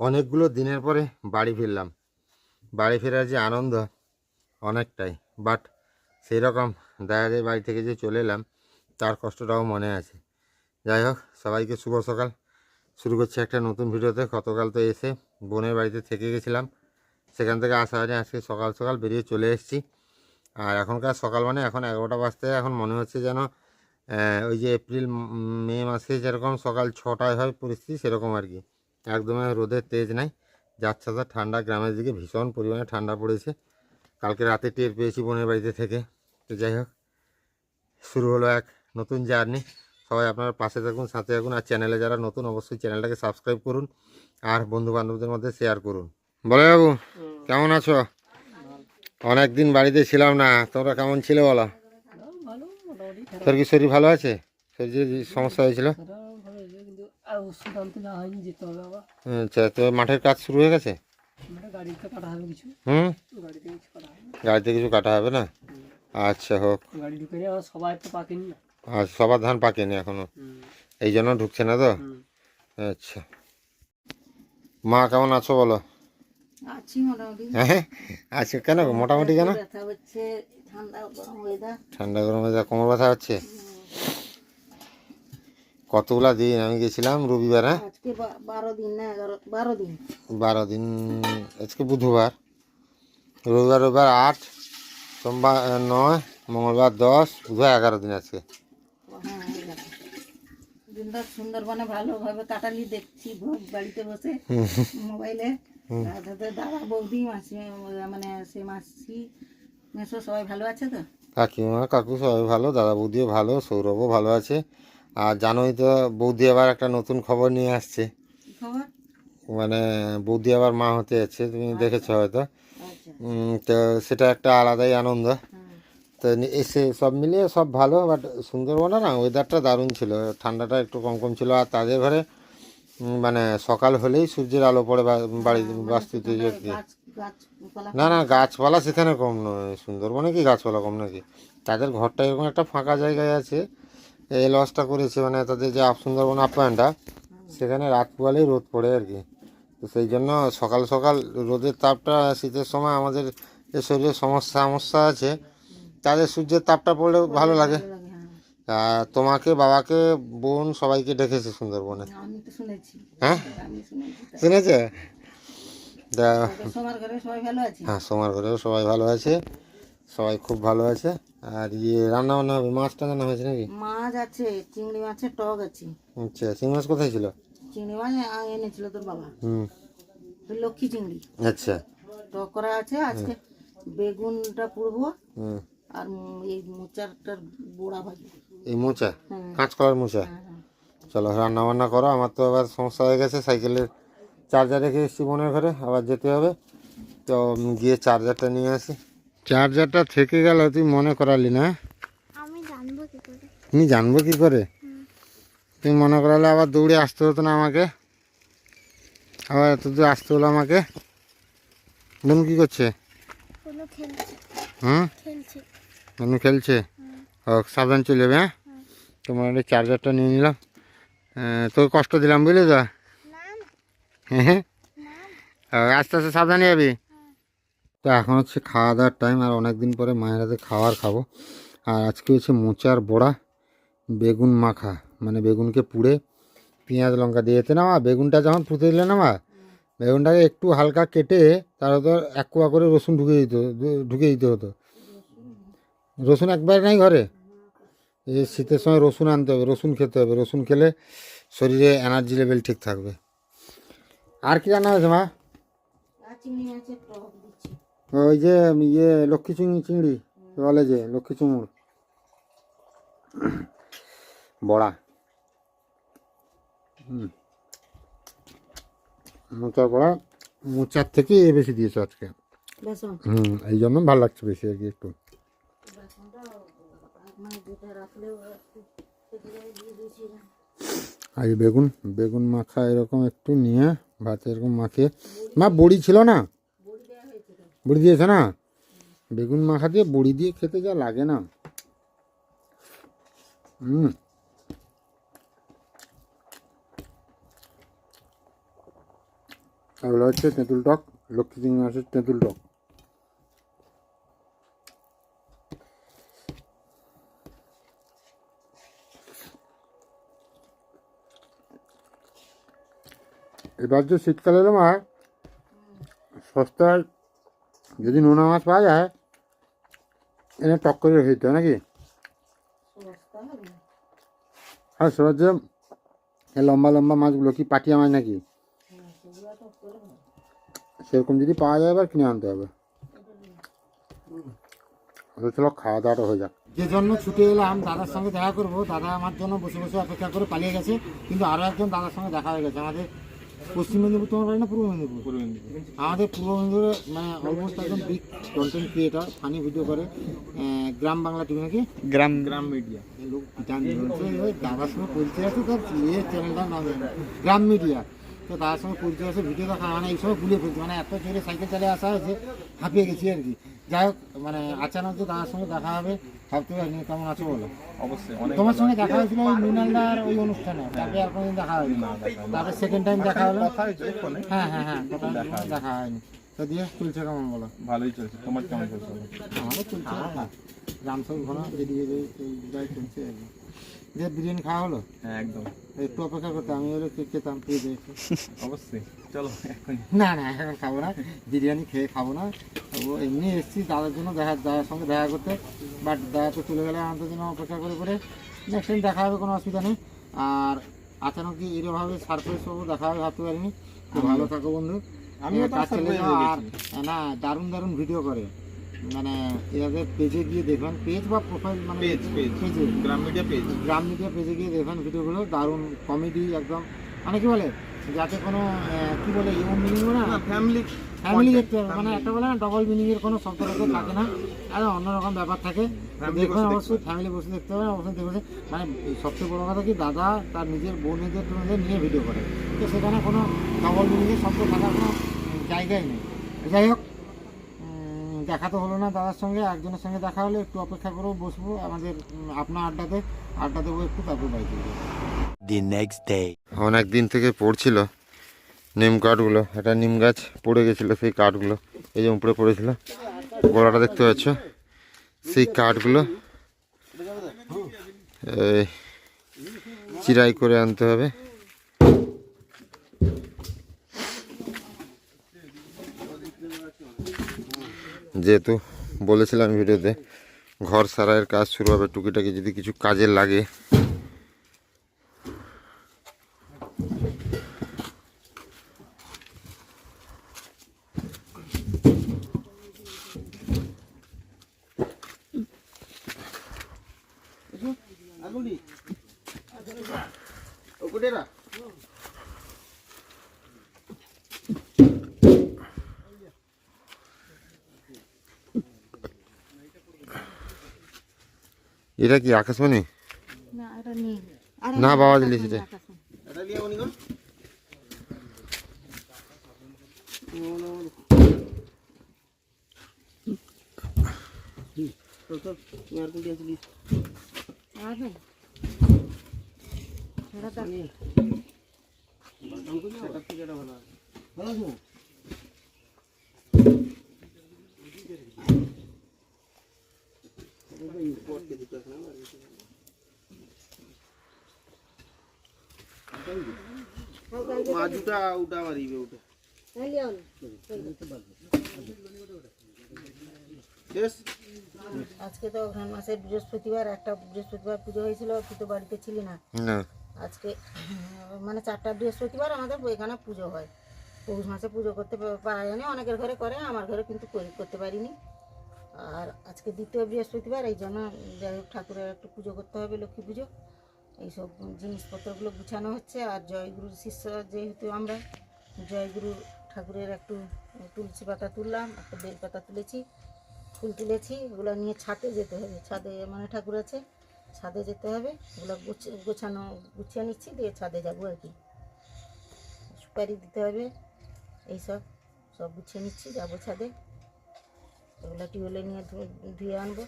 অনেকগুলো দিনের পরে বাড়ি ফিরলাম। বাড়ি ফেরার যে আনন্দ, অনেকটাই। বাট সেই রকম যায় বাড়ি থেকে যে চলে এলাম, তার কষ্টটাও মনে আছে। যাই হোক, সবাইকে শুভ সকাল। শুরু করছি একটা নতুন ভিডিওতে। গতকাল তো এসে বোনের বাড়িতে থেকে গেছিলাম। সেখান থেকে আসা হয়নি। আজকে সকাল সকাল বেরিয়ে চলে এসেছি। আর এখনকার সকাল মানে এখন এগারোটা বাজতে। এখন মনে হচ্ছে যেন ওই যে এপ্রিল মে মাসে যেরকম সকাল ছটায় হয় পরিস্থিতি, সেরকম আর কি। একদমই রোদের তেজ নাই। যাচ্ছে তো ঠান্ডা গ্রামের দিকে ভীষণ পরিমাণে ঠান্ডা পড়েছে। কালকে রাতে টের পেয়েছি বোনের বাড়িতে থেকে। তো যাই হোক শুরু হলো এক নতুন জার্নি। সবাই আপনারা পাশে থাকুন সাথে থাকুন আর চ্যানেলে যারা নতুন অবশ্যই চ্যানেলটাকে সাবস্ক্রাইব করুন আর বন্ধু বান্ধবদের মধ্যে শেয়ার করুন। বলে বাবু কেমন আছো? অনেক দিন বাড়িতে ছিলাম না তোমরা কেমন ছিলে বলো? তোর কি শরীর ভালো আছে? শরীরে যে সমস্যা হয়েছিল খারাপ ভালো হয়েছে কিন্তু আর ওষুধ আনতে যাওয়া হয়নি যেতে হবে আবার। আচ্ছা তো মাঠের কাজ শুরু হয়ে গেছে? গাড়িতে কাটা হবে কিছু। হুম? গাড়িতে কিছু কাটা হবে গাড়িতে কিছু কাটা হবে না? আচ্ছা হোক। গাড়ি ঢুকে যাওয়া সবাই তো পাকেনি। না আর সবার ধান পাকেনি এখনও? এই জন্য ঢুকছে না তো? আচ্ছা। মা কেমন আছো বলো? আছি হ্যাঁ আচ্ছা কেন মোটামুটি কেন? ঠান্ডা গরম গরমে যা কোমর ব্যথা হচ্ছে? কতগুলা দিন? আমি গেছিলাম রবিবার হ্যাঁ? আজকে বারো দিন না বারো দিন। বারো দিন আজকে বুধবার। রবিবার রবিবার আট সোমবার নয় মঙ্গলবার দশ বুধবার এগারো দিন আজকে। হ্যাঁ। দিনটা সুন্দরবনে ভালোভাবে কাটালি দেখছি ভোগ বাড়িতে বসে মোবাইলে। দাদা বৌদি মাসি মানে সে মাসি মেসো সবাই ভালো আছে তো? কাকিমা কাকু সবাই ভালো দাদা বৌদিও ভালো সৌরভও ভালো আছে। আর জানোই তো বৌদি আবার একটা নতুন খবর নিয়ে আসছে। মানে বৌদি আবার মা হতে যাচ্ছে তুমি দেখেছ হয়তো। আচ্ছা। তো সেটা একটা আলাদাই আনন্দ। তো এসে সব মিলিয়ে সব ভালো বাট সুন্দরবনে না ওয়েদারটা দারুণ ছিল। ঠান্ডাটা একটু কম কম ছিল আর তাদের ঘরে মানে সকাল হলেই সূর্যের আলো পড়ে বা- বাড়ি বাস্তুতে গাছ গাছপালা না না গাছপালা সেখানে কম নয়। সুন্দরবনে কি গাছপালা কম নাকি? তাদের ঘরটা এরকম একটা ফাঁকা জায়গায় আছে এই লসটা করেছে মানে তাদের যে সুন্দরবন আপ্যায়নটা সেখানে রাত পোয়ালেই রোদ পড়ে আর কি। তো সেই জন্য সকাল সকাল রোদের তাপটা শীতের সময় আমাদের যে শরীরে সমস্যা সমস্যা আছে তাদের সূর্যের তাপটা পড়লে ভালো লাগে। হ্যাঁ। আর তোমাকে বাবাকে বোন সবাইকে ডেকেছে সুন্দরবনে। হ্যাঁ? শুনেছি হ্যাঁ সোমার ঘরেও সবাই ভালো আছে। সবাই খুব ভালো আছে। আর ইয়ে রান্না বান্না হবে মাছটা রান্না হয়েছে নাকি? মাছ আছে চিংড়ি মাছের টক আছে। আচ্ছা চিংড়ি মাছ কোথায় ছিল? চিংড়ি মাছ এনেছিল তোর বাবা। হুম। লক্ষ্মী চিংড়ি। আচ্ছা। টক করা আছে আজকে বেগুনটা পুড়বো হুম। আর এই মোচারটার বোড়া ভাজি। এই মোচা? হুম। কাঁচকলার মোচা? হ্যাঁ, হ্যাঁ। চলো রান্না বান্না করো। আমার তো আবার সমস্যা হয়ে গেছে সাইকেলের চার্জার রেখে এসেছি বোনের ঘরে আবার যেতে হবে। তো গিয়ে চার্জারটা নিয়ে আসি। চার্জারটা থেকে গেল তুই মনে করালি না? আমি জানব কি করে। তুমি জানব কি করে? তুমি মনে করালে আবার দৌড়ে আসতে হতো না আমাকে? আবার এত দূর আসতে হলো আমাকে? বোন কি করছে? হুম? খেলছে। বোন খেলছে? হোক সাবধান চলে যাবে হ্যাঁ? তোমার এই চার্জারটা নিয়ে নিলাম। তোকে কষ্ট দিলাম বুঝলি তো? হ্যাঁ হ্যাঁ? আস্তে আস্তে সাবধানে যাবি? তো এখন হচ্ছে খাওয়া দাওয়ার টাইম আর অনেক দিন পরে মায়ের হাতে খাবার খাব। আর আজকে হচ্ছে মোচার বড়া, বেগুন মাখা। মানে বেগুনকে পুড়ে পেঁয়াজ, লঙ্কা দিয়ে যেতে না মা বেগুনটা যখন পুঁতে দিলে না মা বেগুনটাকে একটু হালকা কেটে তার তো এক কোয়া করে রসুন ঢুকে দিত ঢুকে দিতে হতো। রসুন একবার নাই ঘরে? এই শীতের সময় রসুন আনতে হবে, রসুন খেতে হবে। রসুন খেলে শরীরে এনার্জি লেভেল ঠিক থাকবে। আর কি রান্না হয়েছে মা? ওই যে ইয়ে লক্ষ্মী চিংড়ি চিংড়ি বলে যে লক্ষ্মী চুমুর বড়া। হুম। মোচার বড়া মোচার থেকে এ বেশি দিয়েছে আজকে। হুম এই জন্য ভালো লাগছে বেশি আর কি একটু। আর বেগুন বেগুন মাখা এরকম একটু নিয়ে ভাত এরকম মাখিয়ে। মা বড়ি ছিল না? বড়ি দিয়েছে না? বেগুন মাখা দিয়ে বড়ি দিয়ে খেতে যা লাগে না। হুম এগুলো হচ্ছে তেঁতুল টক, লক্ষ্মী চিংড়ি মাছের তেঁতুল টক। এবার যে শীতকালে এলো মা, সস্তায় যদি নোনা মাছ পাওয়া যায়, এনে টক করে রেখে দিতে হয় নাকি? আর সেবার যে লম্বা লম্বা মাছগুলো কি পাটিয়া মাছ নাকি? হ্যাঁ সেরকম যদি পাওয়া যায় এবার কিনে আনতে হবে। চলো খাওয়া দাওয়াটা হয়ে যাক। যে জন্য ছুটে এলাম, দাদার সঙ্গে দেখা করব। দাদা আমার জন্য বসে বসে অপেক্ষা করে পালিয়ে গেছে, কিন্তু আরও একজন দাদার সঙ্গে দেখা হয়ে গেছে। আমাদের পশ্চিম মেদিনীপুর তোমার বাড়ি না পূর্ব মেদিনীপুর? পূর্ব মেদিনীপুর। আমাদের পূর্ব মেদিনীপুরে মানে অলমোস্ট একজন big content creator funny video করে গ্রাম বাংলা টিভি নাকি? গ্রাম। গ্রাম মিডিয়া লোক জানি দাদার সঙ্গে পরিচয় আছে তার ইয়ে চ্যানেলটার নাম গ্রাম মিডিয়া তো দাদার সঙ্গে পরিচয় আছে ভিডিও দেখা মানে এই সময় ভুলিয়ে ফেলছি। মানে এত জোরে সাইকেল চালিয়ে আসা হয়েছে হাঁপিয়ে গেছি আর কি। যাই হোক মানে আচানক যে দাদার সঙ্গে দেখা হবে ভাবতে পারিনি কেমন আছো বলো? অবশ্যই অনেক তোমার সঙ্গে দেখা হয়েছিল ওই মৃণালদার ওই অনুষ্ঠানে তাকে আর কোনোদিন দেখা হয়নি। তারপরে সেকেন্ড টাইম দেখা হলো। কথা হয়েছে ফোনে। হ্যাঁ হ্যাঁ হ্যাঁ দেখা হয়নি। তো দিয়ে চলছে কেমন বলো? ভালোই চলছে। তোমার কেমন চলছে? আমারও চলছে। গ্রাম সব ঘন যেদিকে যাই চলছে আর কি। যে বিরিয়ানি খাওয়া হলো? হ্যাঁ একদম। একটু অপেক্ষা করতে আমি কেক খেতাম পেয়ে যেত অবশ্যই চলো এখন। না না এখন খাব না বিরিয়ানি খেয়ে খাব না। ও এমনি এসেছি দাদার জন্য দেখা দাদার সঙ্গে দেখা করতে। বাট দাদা তো চলে গেলে আমাদের জন্য অপেক্ষা করে করে। নেক্সট টাইম দেখা হবে কোনো অসুবিধা নেই। আর আচানক কি এরকমভাবে সারপ্রাইজ পাবো দেখা হবে ভাবতে পারিনি। তো ভালো থাকো বন্ধু। হয়ে আর না দারুণ দারুণ ভিডিও করে। মানে এদের পেজে গিয়ে দেখবেন। পেজ বা প্রোফাইল মানে পেজ পেজ পেজে Gram media page Gram media পেজে গিয়ে দেখবেন ভিডিওগুলো দারুণ কমেডি একদম। মানে কি বলে? যাতে কোনো কি বলে ইমন মিনিং না? ফ্যামিলি ফ্যামিলি দেখতে হবে মানে একটা বলে না ডবল মিনিং এর কোনো শব্দ টব্দ থাকে না। আর অন্যরকম ব্যাপার থাকে। দেখবেন অবশ্যই ফ্যামিলি বসে দেখতে হবে অবশ্যই দেখবে মানে সবচেয়ে বড় কথা কি দাদা তার নিজের বোনেদের টোনেদের নিয়ে ভিডিও করে। তো সেখানে কোনো ডবল মিনিং এর শব্দ থাকার কোনো জায়গাই নেই। যাই হোক দেখা তো হলো না দাদার সঙ্গে একজনের সঙ্গে দেখা হলে একটু অপেক্ষা করব বসবো আমাদের আপনার আড্ডাতে আড্ডা দেবো একটু তারপর বাইকে the next day. অনেক দিন থেকে পড়ছিল নিম কাঠগুলো একটা নিম গাছ পড়ে গেছিল সেই কাঠগুলো এই যে উপরে পড়েছিল গোড়াটা দেখতে পাচ্ছ? সেই কাঠগুলো এই চিরাই করে আনতে হবে। যেহেতু বলেছিলাম ভিডিওতে ঘর সারাইয়ের কাজ শুরু হবে টুকিটাকি যদি কিছু কাজে লাগে। এটা কি আকাশবাণী না আজকে তো অঘ্রাণ মাসের বৃহস্পতিবার একটা বৃহস্পতিবার পুজো হয়েছিল তুই তো বাড়িতে ছিলি না। আজকে মানে চারটা বৃহস্পতিবার আমাদের এখানে পুজো হয়। পৌষ মাসে পুজো করতে পারা যায়নি অনেকের ঘরে করে আমার ঘরে কিন্তু করতে পারিনি। আর আজকে দ্বিতীয় বৃহস্পতিবার, এই জন্য যাই হোক ঠাকুরের একটু পুজো করতে হবে, লক্ষ্মী পুজো। এইসব জিনিসপত্রগুলো গুছানো হচ্ছে আর জয়গুরুর শিষ্য যেহেতু আমরা, জয়গুরু ঠাকুরের একটু তুলসী পাতা তুললাম, একটা বেল পাতা তুলেছি, ফুল তুলেছি, ওগুলো নিয়ে ছাদে যেতে হবে। ছাদে মানে ঠাকুর আছে, ছাদে যেতে হবে, ওগুলো গুছ- গোছানো, গুছিয়ে নিচ্ছি, দিয়ে ছাদে যাব আর কি। সুপারি দিতে হবে এইসব সব গুছিয়ে নিচ্ছি, যাব ছাদে। ওগুলো টিউলে নিয়ে ধুয়ে আনব।